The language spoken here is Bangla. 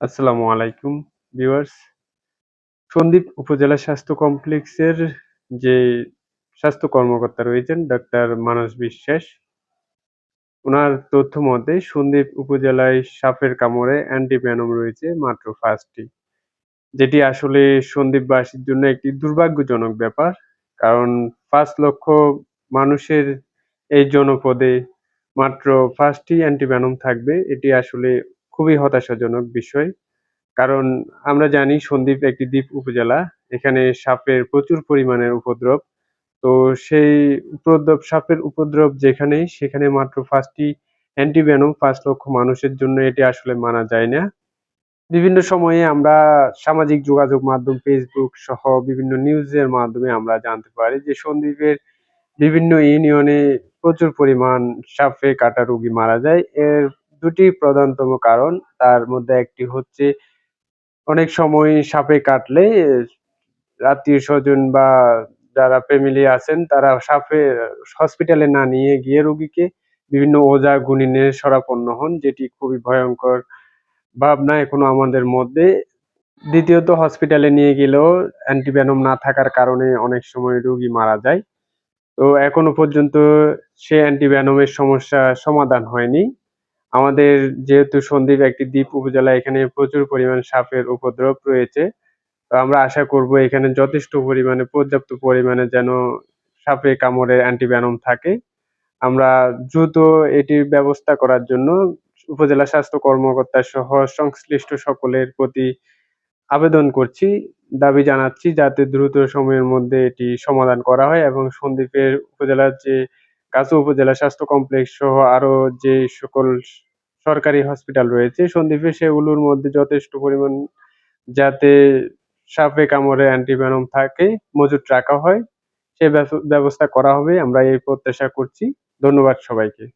আসসালামু আলাইকুম ভিউয়ার্স সন্দ্বীপ উপজেলা স্বাস্থ্য কমপ্লেক্সের যে স্বাস্থ্য কর্মকর্তা রয়েছেন ডাক্তার মানস বিশ্বাস ওনার তথ্য মতে সন্দ্বীপ উপজেলায় সাপের কামড়ে অ্যান্টিভেনম রয়েছে মাত্র পাঁচটি, যেটি আসলে সন্দ্বীপবাসীর জন্য একটি দুর্ভাগ্যজনক ব্যাপার, কারণ পাঁচ লক্ষ মানুষের এই জনপদে মাত্র পাঁচটি অ্যান্টিভেনম থাকবে, এটি আসলে খুবই হতাশাজনক বিষয়। কারণ আমরা জানি সন্দ্বীপ একটি দ্বীপ উপজেলা, এখানে সাপের প্রচুর পরিমাণের উপদ্রব। তো সেই উপদ্রব, সাপের উপদ্রব যেখানেই, সেখানে মাত্র পাঁচটি অ্যান্টিভেনম পাঁচ লক্ষ মানুষের জন্য এটি আসলে মানা যায় না। বিভিন্ন সময়ে আমরা সামাজিক যোগাযোগ মাধ্যম ফেসবুক সহ বিভিন্ন নিউজের মাধ্যমে আমরা জানতে পারি যে সন্দ্বীপের বিভিন্ন ইউনিয়নে প্রচুর পরিমাণ সাপে কাটা রোগী মারা যায়। এর দুটি প্রধানতম কারণ। তার মধ্যে একটি হচ্ছে, অনেক সময় সাপে কাটলে আত্মীয় স্বজন বা যারা ফ্যামিলি আছেন, তারা সাপে হসপিটালে না নিয়ে গিয়ে রোগীকে বিভিন্ন ওজা গুণিনের সরাপন্ন হন, যেটি খুবই ভয়ঙ্কর ভাবনা এখনও আমাদের মধ্যে। দ্বিতীয়ত হসপিটালে নিয়ে গেলেও অ্যান্টিভেনম না থাকার কারণে অনেক সময় রোগী মারা যায়। তো এখনও পর্যন্ত সে অ্যান্টিভেনমের সমস্যা সমাধান হয়নি। আমাদের যেহেতু সন্দ্বীপ একটি দ্বীপ উপজেলা, এখানে প্রচুর পরিমাণ সাপের উপদ্রব রয়েছে। তো আমরা আশা করব এখানে যথেষ্ট পরিমাণে, পর্যাপ্ত পরিমাণে যেন সাপে কামড়ে অ্যান্টিভেনম থাকে। আমরা দ্রুত এটির ব্যবস্থা করার জন্য উপজেলা স্বাস্থ্য কর্মকর্তা সহ সংশ্লিষ্ট সকলের প্রতি আবেদন করছি, দাবি জানাচ্ছি, যাতে দ্রুত সময়ের মধ্যে এটি সমাধান করা হয় এবং সন্দ্বীপের উপজেলার যে কাছু উপজেলা স্বাস্থ্য কমপ্লেক্স সহ আরও যে সকল সরকারি হসপিটাল রয়েছে, সন্দ্বীপে সেগুলোর মধ্যে যথেষ্ট পরিমাণ যাতে সাপে কামড়ে অ্যান্টিভেনম থাকে, মজুত রাখা হয়, সে ব্যবস্থা করা হবে। আমরা এই প্রত্যাশা করছি। ধন্যবাদ সবাইকে।